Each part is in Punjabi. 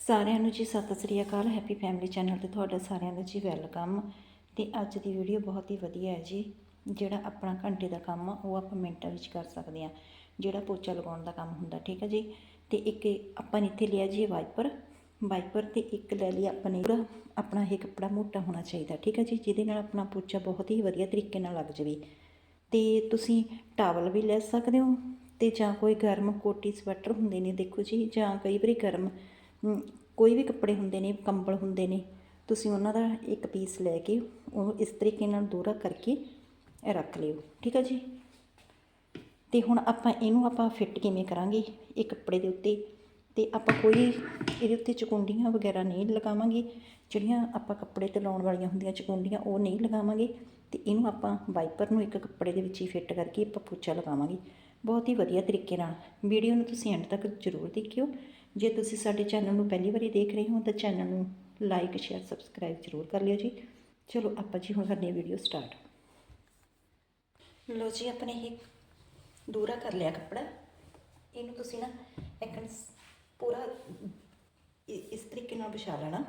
ਸਾਰਿਆਂ ਨੂੰ ਜੀ ਸਤਿ ਸ੍ਰੀ ਅਕਾਲ ਹੈਪੀ ਫੈਮਿਲੀ ਚੈਨਲ ਤੇ ਤੁਹਾਡਾ ਸਾਰਿਆਂ ਦਾ ਜੀ ਵੈਲਕਮ ਤੇ ਅੱਜ ਦੀ ਵੀਡੀਓ ਬਹੁਤ ਹੀ ਵਧੀਆ ਹੈ ਜੀ। ਜਿਹੜਾ ਆਪਣਾ ਘੰਟੇ ਦਾ ਕੰਮ ਆ, ਉਹ ਆਪਾਂ ਮਿੰਟਾਂ ਵਿੱਚ ਕਰ ਸਕਦੇ ਆ ਜਿਹੜਾ ਪੋਚਾ ਲਗਾਉਣ ਦਾ ਕੰਮ ਹੁੰਦਾ, ਠੀਕ ਹੈ ਜੀ? ਤੇ ਇੱਕ ਆਪਾਂ ਨੇ ਇੱਥੇ ਲਿਆ ਜੀ ਵਾਈਪਰ। ਵਾਈਪਰ ਤੇ ਇੱਕ ਲੈ ਲਿਆ ਆਪਾਂ ਨੇ ਆਪਣਾ ਇਹ ਕੱਪੜਾ ਮੋਟਾ ਹੋਣਾ ਚਾਹੀਦਾ, ਠੀਕ ਹੈ ਜੀ? ਜਿਹਦੇ ਨਾਲ ਆਪਣਾ ਪੋਚਾ ਬਹੁਤ ਹੀ ਵਧੀਆ ਤਰੀਕੇ ਨਾਲ ਲੱਗ ਜਾਵੇ। ਤੇ ਤੁਸੀਂ ਟਾਵਲ ਵੀ ਲੈ ਸਕਦੇ ਹੋ। ਤੇ ਜਾਂ ਕੋਈ ਗਰਮ ਕੋਟੀ ਸਵੈਟਰ ਹੁੰਦੇ ਨੇ, ਦੇਖੋ ਜੀ, ਜਾਂ ਕਈ ਵਾਰੀ ਗਰਮ ਕੋਈ ਵੀ ਕੱਪੜੇ ਹੁੰਦੇ ਨੇ, ਕੰਬਲ ਹੁੰਦੇ ਨੇ, ਤੁਸੀਂ ਉਹਨਾਂ ਦਾ ਇੱਕ ਪੀਸ ਲੈ ਕੇ ਉਹ ਇਸ ਤਰੀਕੇ ਨਾਲ ਦੋਹਰਾ ਕਰਕੇ ਰੱਖ ਲਿਓ, ਠੀਕ ਹੈ ਜੀ? ਤੇ ਹੁਣ ਆਪਾਂ ਇਹਨੂੰ ਆਪਾਂ ਫਿੱਟ ਕਿਵੇਂ ਕਰਾਂਗੇ? ਇਹ ਕੱਪੜੇ ਦੇ ਉੱਤੇ ਤੇ ਆਪਾਂ ਕੋਈ ਇਹਦੇ ਉੱਤੇ ਚਕੁੰਡੀਆਂ ਵਗੈਰਾ ਨਹੀਂ ਲਗਾਵਾਂਗੇ, ਜਿਹੜੀਆਂ ਆਪਾਂ ਕੱਪੜੇ ਤੇ ਲਾਉਣ ਵਾਲੀਆਂ ਹੁੰਦੀਆਂ ਚਕੁੰਡੀਆਂ, ਉਹ ਨਹੀਂ ਲਗਾਵਾਂਗੇ ਤੇ ਇਹਨੂੰ ਆਪਾਂ ਵਾਈਪਰ ਨੂੰ ਇੱਕ ਕੱਪੜੇ ਦੇ ਵਿੱਚ ਹੀ ਫਿੱਟ ਕਰਕੇ ਆਪਾਂ ਪੋਚਾ ਲਗਾਵਾਂਗੇ। ਬਹੁਤ ਹੀ ਵਧੀਆ ਤਰੀਕੇ ਨਾਲ। ਵੀਡੀਓ ਨੂੰ ਤੁਸੀਂ ਐਂਡ ਤੱਕ ਜ਼ਰੂਰ ਦੇਖਿਓ। ਜੇ ਤੁਸੀਂ ਸਾਡੇ ਚੈਨਲ ਨੂੰ ਪਹਿਲੀ ਵਾਰੀ ਦੇਖ ਰਹੇ ਹੋ ਤਾਂ ਚੈਨਲ ਨੂੰ ਲਾਈਕ, ਸ਼ੇਅਰ, ਸਬਸਕ੍ਰਾਈਬ ਜ਼ਰੂਰ ਕਰ ਲਿਓ ਜੀ। ਚਲੋ ਆਪਾਂ ਜੀ ਹੁਣ ਕਰਨੀ ਵੀਡੀਓ ਸਟਾਰਟ ਲੋ ਜੀ, ਆਪਣੇ ਇਹ ਦੂਰਾ ਕਰ ਲਿਆ ਕੱਪੜਾ। ਇਹਨੂੰ ਤੁਸੀਂ ਨਾ ਇੱਕ ਪੂਰਾ ਇਸ ਤਰੀਕੇ ਨਾਲ ਵਿਛਾ ਲੈਣਾ।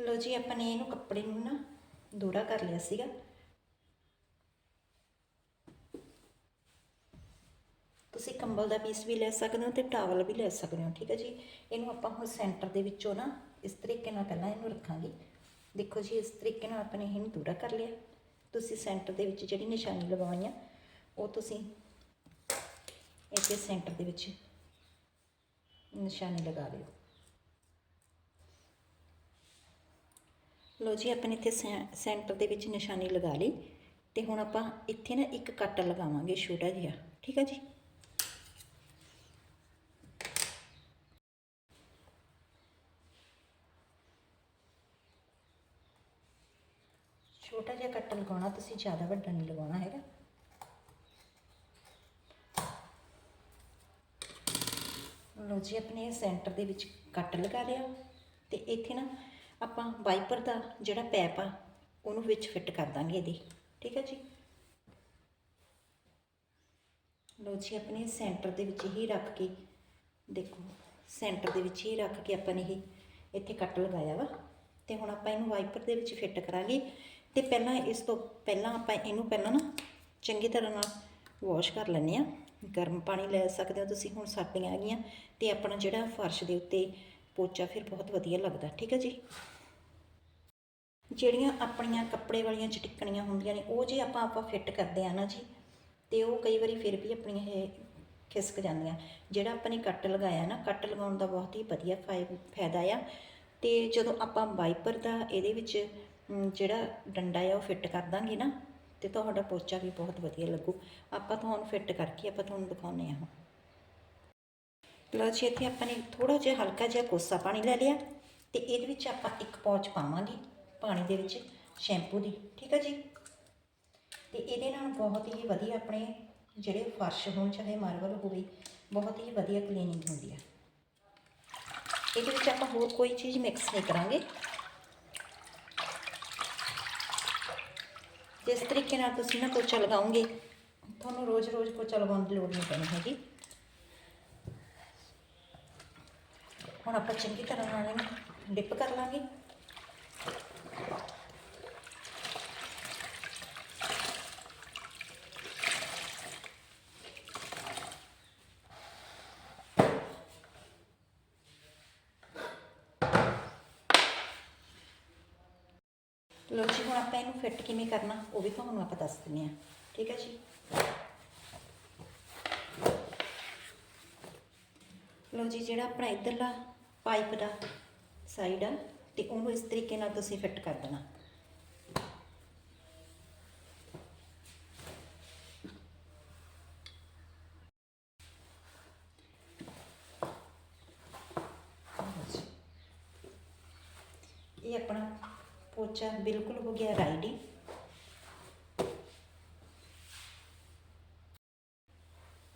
ਲੋ ਜੀ, ਆਪਾਂ ਨੇ ਇਹਨੂੰ ਕੱਪੜੇ ਨੂੰ ਨਾ ਦੂਰਾ ਕਰ ਲਿਆ ਸੀਗਾ। ਤੁਸੀਂ ਕੰਬਲ ਦਾ ਪੀਸ ਵੀ ਲੈ ਸਕਦੇ ਹੋ ਤੇ ਟਾਵਲ ਵੀ ਲੈ ਸਕਦੇ ਹੋ, ਠੀਕ ਹੈ ਜੀ? ਇਹਨੂੰ ਆਪਾਂ ਹੁਣ ਸੈਂਟਰ ਦੇ ਵਿੱਚੋਂ ਨਾ ਇਸ ਤਰੀਕੇ ਨਾਲ ਪਹਿਲਾਂ ਇਹਨੂੰ ਰੱਖਾਂਗੇ। ਦੇਖੋ ਜੀ, ਇਸ ਤਰੀਕੇ ਨਾਲ ਆਪਾਂ ਨੇ ਇਹਨੂੰ ਦੂਰਾ ਕਰ ਲਿਆ। ਤੁਸੀਂ ਸੈਂਟਰ ਦੇ ਵਿੱਚ ਜਿਹੜੀ ਨਿਸ਼ਾਨੀ ਲਗਾਉਣੀ ਆ, ਉਹ ਤੁਸੀਂ ਇੱਥੇ ਸੈਂਟਰ ਦੇ ਵਿੱਚ ਨਿਸ਼ਾਨੀ ਲਗਾ ਦਿਓ। ਲੋ ਜੀ, ਆਪਾਂ ਨੇ ਇੱਥੇ ਸੈਂ- ਸੈਂਟਰ ਦੇ ਵਿੱਚ ਨਿਸ਼ਾਨੀ ਲਗਾ ਲਈ ਤੇ ਹੁਣ ਆਪਾਂ ਇੱਥੇ ਨਾ ਇੱਕ ਕੱਟ ਲਗਾਵਾਂਗੇ, ਛੋਟਾ ਜਿਹਾ, ਠੀਕ ਹੈ ਜੀ? ਛੋਟਾ ਜਿਹਾ ਕੱਟ ਲਗਾਉਣਾ, ਤੁਸੀਂ ਜ਼ਿਆਦਾ ਵੱਡਾ ਨਹੀਂ ਲਗਾਉਣਾ ਹੈਗਾ। ਲੋ ਜੀ, ਆਪਣੇ ਸੈਂਟਰ ਦੇ ਵਿੱਚ ਕੱਟ ਲਗਾ ਲਿਆ ਤੇ ਇੱਥੇ ਨਾ ਆਪਾਂ ਵਾਈਪਰ ਦਾ ਜਿਹੜਾ ਪੈਪ ਆ, ਉਹਨੂੰ ਵਿੱਚ ਫਿੱਟ ਕਰ ਦਾਂਗੇ ਇਹਦੇ, ਠੀਕ ਹੈ ਜੀ? ਲੋ ਜੀ, ਆਪਣੇ ਸੈਂਟਰ ਦੇ ਵਿੱਚ ਹੀ ਰੱਖ ਕੇ, ਦੇਖੋ, ਸੈਂਟਰ ਦੇ ਵਿੱਚ ਹੀ ਰੱਖ ਕੇ ਆਪਾਂ ਨੇ ਇਹ ਇੱਥੇ ਕੱਟ ਲਗਾਇਆ ਵਾ। ਤੇ ਹੁਣ ਆਪਾਂ ਇਹਨੂੰ ਵਾਈਪਰ ਦੇ ਵਿੱਚ ਫਿੱਟ ਕਰਾਂਗੇ। ਤੇ ਪਹਿਲਾਂ ਇਸ ਤੋਂ ਪਹਿਲਾਂ ਆਪਾਂ ਇਹਨੂੰ ਪਹਿਲਾਂ ਨਾ ਚੰਗੀ ਤਰ੍ਹਾਂ ਨਾਲ ਵਾਸ਼ ਕਰ ਲੈਂਦੇ ਆ ਗਰਮ ਪਾਣੀ ਲੈ ਸਕਦੇ ਹੋ ਤੁਸੀਂ, ਹੁਣ ਸਰਦੀਆਂ ਆ ਗਈਆਂ ਤੇ ਆਪਣਾ ਜਿਹੜਾ ਫਰਸ਼ ਦੇ ਉੱਤੇ ਪੋਚਾ ਫਿਰ ਬਹੁਤ ਵਧੀਆ ਲੱਗਦਾ, ਠੀਕ ਹੈ ਜੀ? ਜਿਹੜੀਆਂ ਆਪਣੀਆਂ ਕੱਪੜੇ ਵਾਲੀਆਂ ਚਟਿੱਕਣੀਆਂ ਹੁੰਦੀਆਂ ਨੇ, ਉਹ ਜੇ ਆਪਾਂ ਆਪਾਂ ਫਿੱਟ ਕਰਦੇ ਆ ਨਾ ਜੀ, ਤੇ ਉਹ ਕਈ ਵਾਰੀ ਫਿਰ ਵੀ ਆਪਣੀਆਂ ਇਹ ਖਿਸਕ ਜਾਂਦੀਆਂ। ਜਿਹੜਾ ਆਪਾਂ ਨੇ ਕੱਟ ਲਗਾਇਆ ਨਾ, ਕੱਟ ਲਗਾਉਣ ਦਾ ਬਹੁਤ ਹੀ ਵਧੀਆ ਫਾਇ- ਫਾਇਦਾ ਆ। ਤੇ ਜਦੋਂ ਆਪਾਂ ਵਾਈਪਰ ਦਾ ਇਹਦੇ ਵਿੱਚ ਜਿਹੜਾ ਡੰਡਾ ਆ ਉਹ ਫਿੱਟ ਕਰ ਦਾਂਗੇ ਨਾ, ਤੇ ਤੁਹਾਡਾ ਪੋਚਾ ਵੀ ਬਹੁਤ ਵਧੀਆ ਲੱਗੂ। ਆਪਾਂ ਤੁਹਾਨੂੰ ਫਿੱਟ ਕਰਕੇ ਆਪਾਂ ਤੁਹਾਨੂੰ ਦਿਖਾਉਂਦੇ ਹਾਂ। ਲਓ ਜੀ, ਇੱਥੇ ਆਪਾਂ ਨੇ ਥੋੜਾ ਜਿਹਾ ਹਲਕਾ ਜਿਹਾ ਕੋਸਾ ਪਾਣੀ ਲੈ ਲਿਆ, ਤੇ ਇਹਦੇ ਵਿੱਚ ਆਪਾਂ ਇੱਕ ਪੌਚ ਪਾਵਾਂਗੇ ਪਾਣੀ ਦੇ ਵਿੱਚ ਸ਼ੈਂਪੂ ਦੀ, ਠੀਕ ਹੈ ਜੀ? ਤੇ ਇਹਦੇ ਨਾਲ ਬਹੁਤ ਹੀ ਵਧੀਆ ਆਪਣੇ ਜਿਹੜੇ ਫਰਸ਼ ਹੋਣ, ਚਾਹੇ ਮਾਰਬਲ ਹੋਵੇ, ਬਹੁਤ ਹੀ ਵਧੀਆ ਕਲੀਨਿੰਗ ਹੁੰਦੀ ਆ। ਇਹਦੇ ਵਿੱਚ ਆਪਾਂ ਹੋਰ ਕੋਈ ਚੀਜ਼ ਮਿਕਸ ਨਹੀਂ ਕਰਾਂਗੇ। ਜਿਸ ਤਰੀਕੇ ਨਾਲ ਤੁਸੀਂ ਨਾ ਪੋਚਾ ਲਗਾਓਗੇ ਤੁਹਾਨੂੰ ਰੋਜ਼-ਰੋਜ਼ ਪੋਚਾ ਲਗਾਉਣ ਦੀ ਲੋੜ ਨਹੀਂ ਪੈਣੀ ਹੈਗੀ। ਹੁਣ ਆਪਾਂ ਚੰਗੀ ਤਰ੍ਹਾਂ ਨਾਲ ਇਹਨੂੰ ਡਿਪ ਕਰ ਲਾਂਗੇ। ਲੋ ਜੀ, ਹੁਣ ਆਪਾਂ ਇਹਨੂੰ ਫਿੱਟ ਕਿਵੇਂ ਕਰਨਾ, ਉਹ ਵੀ ਤੁਹਾਨੂੰ ਆਪਾਂ ਦੱਸ ਦਿੰਦੇ ਹਾਂ। ਠੀਕ ਹੈ ਜੀ? ਲੋ ਜੀ, ਜਿਹੜਾ ਆਪਣਾ ਇਧਰਲਾ ਪਾਈਪ ਦਾ ਸਾਈਡ ਆ, ਤੇ ਉਹਨੂੰ ਇਸ ਤਰੀਕੇ ਨਾਲ ਤੁਸੀਂ ਫਿੱਟ ਕਰ ਦੇਣਾ। ਇਹ ਆਪਣਾ ਪੋਚਾ ਬਿਲਕੁਲ ਹੋ ਗਿਆ ਰੈਡੀ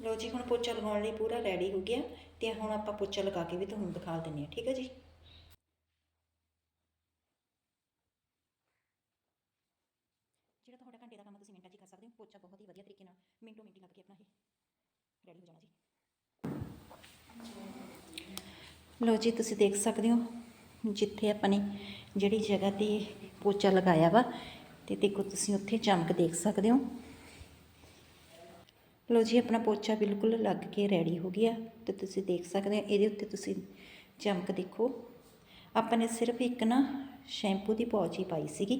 ਲੋ ਜੀ, ਹੁਣ ਪੋਚਾ ਲਗਾਉਣ ਲਈ ਪੂਰਾ ਰੈਡੀ ਹੋ ਗਿਆ। ਤੇ ਹੁਣ ਆਪਾਂ ਪੋਚਾ ਲਗਾ ਕੇ ਵੀ ਤੁਹਾਨੂੰ ਦਿਖਾ ਦਿੰਨੇ ਆ ਠੀਕ ਹੈ ਜੀ? ਜਿਹੜਾ ਤੁਹਾਡਾ ਘੰਟੇ ਦਾ ਕੰਮ ਤੁਸੀਂ ਮਿੰਟਾਂ 'ਚ ਕਰ ਸਕਦੇ ਹੋ। ਪੋਚਾ ਬਹੁਤ ਹੀ ਵਧੀਆ ਤਰੀਕੇ ਨਾਲ ਮਿੰਟੋ ਮਿੰਟੀ ਲੱਗ ਕੇ ਆਪਣਾ ਇਹ ਰੈਡੀ ਹੋ ਜਾਣਾ ਜੀ। ਲੋ ਜੀ, ਤੁਸੀਂ ਦੇਖ ਸਕਦੇ ਹੋ, ਜਿੱਥੇ ਆਪਾਂ ਨੇ ਜਿਹੜੀ ਜਗ੍ਹਾ ਤੇ ਪੋਚਾ ਲਗਾਇਆ ਵਾ ਤੇ ਦੇਖੋ ਤੁਸੀਂ ਉੱਥੇ ਚਮਕ ਦੇਖ ਸਕਦੇ ਹੋ। ਲੋ ਜੀ, ਆਪਣਾ ਪੋਚਾ ਬਿਲਕੁਲ ਲੱਗ ਕੇ ਰੈਡੀ ਹੋ ਗਿਆ ਤੇ ਤੁਸੀਂ ਦੇਖ ਸਕਦੇ ਹੋ, ਇਹਦੇ ਉੱਤੇ ਤੁਸੀਂ ਚਮਕ ਦੇਖੋ। ਆਪਾਂ ਨੇ ਸਿਰਫ ਇੱਕ ਨਾ ਸ਼ੈਂਪੂ ਦੀ ਪੌਚ ਹੀ ਪਾਈ ਸੀਗੀ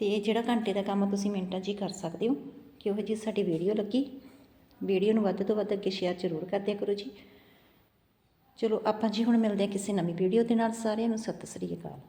ਤੇ ਇਹ ਜਿਹੜਾ ਘੰਟੇ ਦਾ ਕੰਮ ਤੁਸੀਂ ਮਿੰਟਾਂ 'ਚ ਹੀ ਕਰ ਸਕਦੇ ਹੋ ਕਿਉਂ ਜੀ ਸਾਡੀ ਵੀਡੀਓ ਲੱਗੀ। ਵੀਡੀਓ ਨੂੰ ਵੱਧ ਤੋਂ ਵੱਧ ਅੱਗੇ ਸ਼ੇਅਰ ਜ਼ਰੂਰ ਕਰ ਦਿਆ ਕਰੋ ਜੀ। ਚਲੋ, ਆਪਾਂ ਜੀ ਹੁਣ ਮਿਲਦੇ ਹਾਂ ਕਿਸੇ ਨਵੀਂ ਵੀਡੀਓ ਦੇ ਨਾਲ। ਸਾਰਿਆਂ ਨੂੰ ਸਤਿ ਸ੍ਰੀ ਅਕਾਲ।